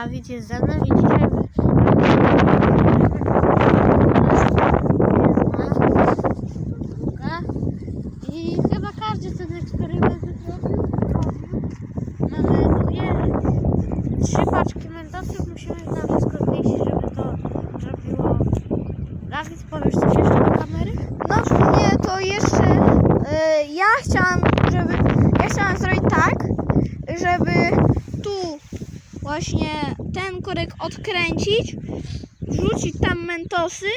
Dawid jest ze mną i dzisiaj i chyba każdy ten eksperyment zrobił. Mamy dwie, trzy paczki mentosów, musimy na wszystko znieść, żeby to zrobiło. Dawid, powiesz coś jeszcze do kamery? No sumie to jeszcze y, ja chciałam, żeby ja chciałam zrobić tak, żeby tu właśnie ten korek odkręcić, wrzucić tam mentosy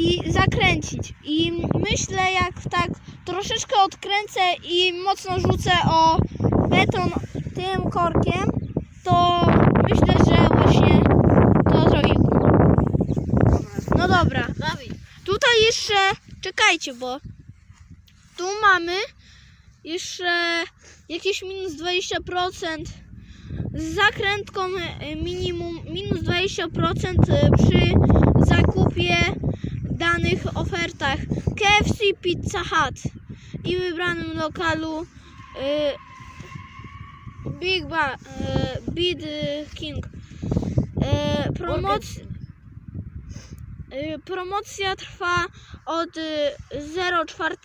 i zakręcić. I myślę jak tak troszeczkę odkręcę i mocno rzucę o beton tym korkiem, to myślę, że właśnie to zrobi. No dobra. Tutaj jeszcze, czekajcie, bo tu mamy jeszcze jakieś minus 20% z zakrętką e, minimum minus 20% przy zakupie danych ofertach KFC Pizza Hut i wybranym lokalu e, Big ba, e, Big King. E, promoc, Promocja trwa od y, 04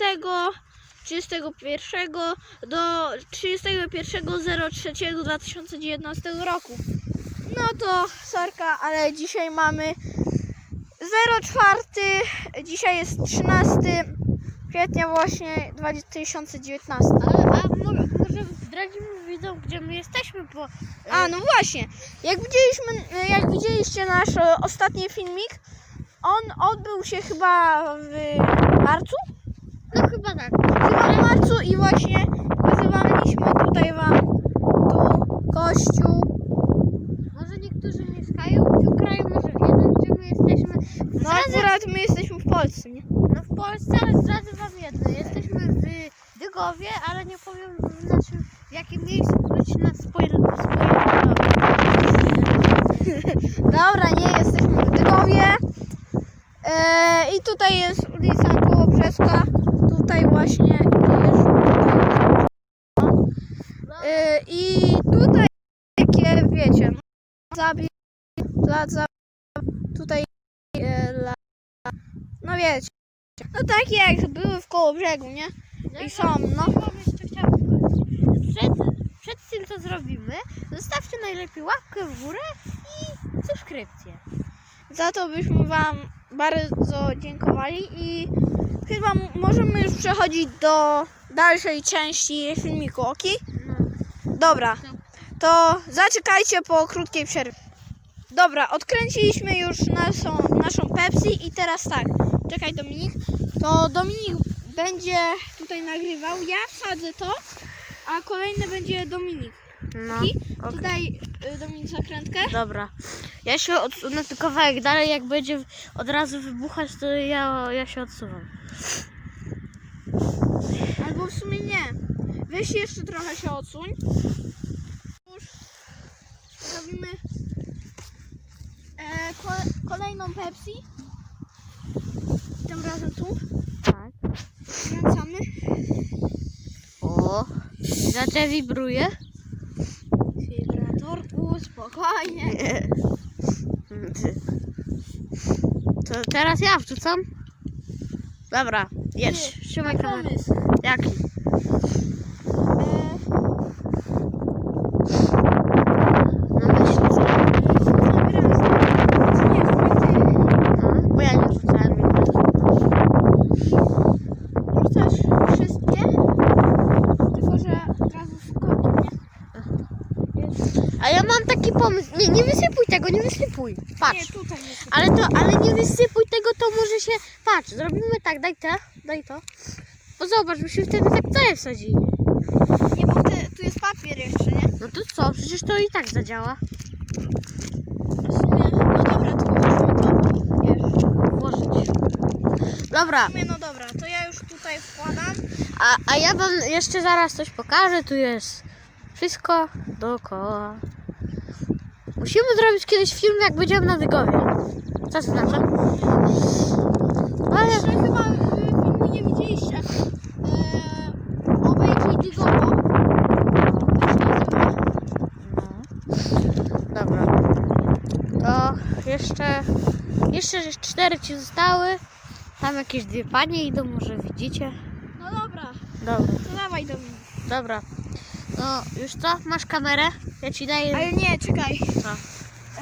31 do 31.03.2019 roku. No to sorka, ale dzisiaj mamy 04, dzisiaj jest 13 kwietnia właśnie 2019. Ale a może, może zdradzimy widzom, gdzie my jesteśmy, bo A, no właśnie. Jak widzieliśmy, jak widzieliście nasz e, ostatni filmik, on odbył się chyba w marcu? Chyba tak. Chyba w marcu i właśnie pokazywaliśmy tutaj wam tu kościół. Może niektórzy mieszkają w tym kraju, może wiedzą, gdzie my jesteśmy. No Zdradzę, akurat my jesteśmy w Polsce, nie? no w Polsce, ale zdradzę wam jedno. Jesteśmy w Dygowie, ale nie powiem w naszym, w jakim miejscu, wróć na spoiler, spoiler. Dobra, nie jesteśmy w Dygowie. E, I tutaj jest ulica Kołobrzeska. Tutaj właśnie jest. E, I tutaj takie wiecie, zabi, plaza, tutaj e, la, no wiecie, no takie jak były w Kołobrzegu, nie? I są, no. Przed, przed tym, co zrobimy, zostawcie najlepiej łapkę w górę i subskrypcję. Za to byśmy Wam bardzo dziękowali i chyba możemy już przechodzić do dalszej części filmiku, ok? Dobra, to zaczekajcie po krótkiej przerwie. Dobra, odkręciliśmy już naszą, naszą Pepsi i teraz tak, czekaj Dominik, to Dominik będzie tutaj nagrywał, ja wsadzę to, a kolejny będzie Dominik. No. I tutaj y, Dominik zakrętkę. Dobra. Ja się odsunę tylko kawałek dalej, jak będzie od razu wybuchać, to ja, ja się odsuwam. Albo w sumie nie. Weź jeszcze trochę się odsuń. Już robimy e, ko- kolejną Pepsi. Tym razem tu. Tak. Kręcamy. O, zaczę wibruje. Spokojnie. To teraz ja wrzucam. Dobra, jedź. Trzymaj kamerę. Jaki? E, No myśl. wrzucamy raz. Czy nie, wrzucaj ty. Bo ja nie wrzucałem. Wrzucasz wszystkie. Tylko, że od razu w kąt, nie? Jest. A ja mam taki pomysł. Nie, nie wysypuj tego, nie wysypuj. Nie, Patrz. tutaj jest. Ale to, ale nie wysypuj tego, to może się. Patrz, zrobimy tak, daj to, daj to. Bo zobacz, byśmy wtedy tak całe wsadzili. Nie, bo te, tu jest papier jeszcze, nie? No to co? Przecież to i tak zadziała. W sumie, no dobra, to możemy to, wiesz. Włożyć. Dobra, W sumie, no dobra, to ja już tutaj wkładam. a, a ja wam jeszcze zaraz coś pokażę. Tu jest wszystko dookoła. Musimy zrobić kiedyś film, jak będziemy na Dygowie. Co to znaczy? Ale Jeszcze chyba y, filmu nie widzieliście. Eee, obejrzyj Dygowo. No. Dobra. jeszcze, jeszcze cztery ci zostały. Tam jakieś dwie panie idą, może widzicie. No dobra, Dobra, to dawaj do mnie. dobra. No już co? Masz kamerę? Ja ci daję. Ale nie, czekaj. Co? E, tu tak. No.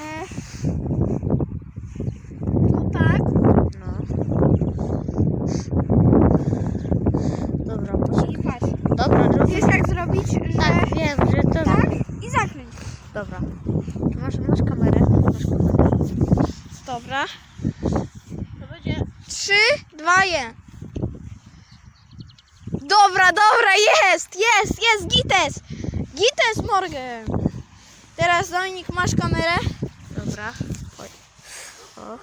Dobra, poczekaj. I patrz. Dobra, drugi. Wiesz jak zrobić, że Tak, wiem, że to. tak i zakręć. Dobra. Masz, masz kamerę? Masz kamerę. Dobra. To będzie. Trzy, dwa, jeden. Dobra, dobra, jest, jest, jest, gites. Gites, Morgan. Teraz Dominik, masz kamerę? Dobra. Oj. O.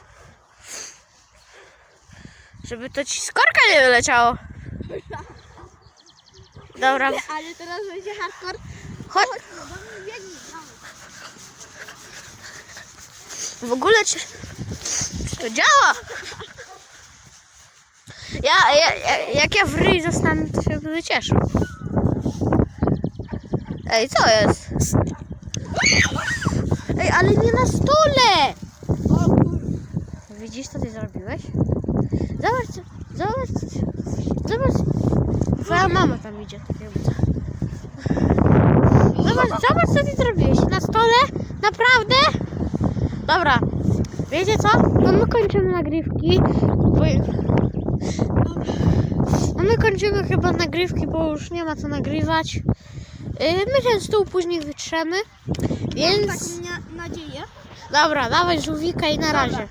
Żeby to ci skorka nie wyleciało. Dobra, Ale teraz będzie hardcore. chodź. W ogóle czy, czy to działa? Ja, ja, ja, jak ja w ryj zostanę, to się będę cieszył. Ej, co jest? Ej, ale nie na stole! Widzisz, co ty zrobiłeś? Zobacz, co- zobacz, zobacz. Twoja mama tam idzie. co. Zobacz, zobacz, co ty zrobiłeś. Na stole? Naprawdę? Dobra, wiecie co? No my kończymy nagrywki. Bo... No my kończymy chyba nagrywki, bo już nie ma co nagrywać. Yy, My ten stół później wytrzemy. Więc... Mam taką nadzieję. Dobra, dawaj żółwika i na Dobra. razie.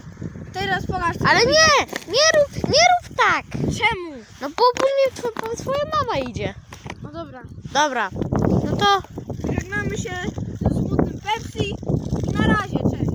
Teraz pokaż. Ale nie! Nie rób, nie rób tak! Czemu? No bo później tw twoja mama idzie. No dobra. Dobra. No to... Żegnamy się z smutnym Pepsi. Na razie, cześć.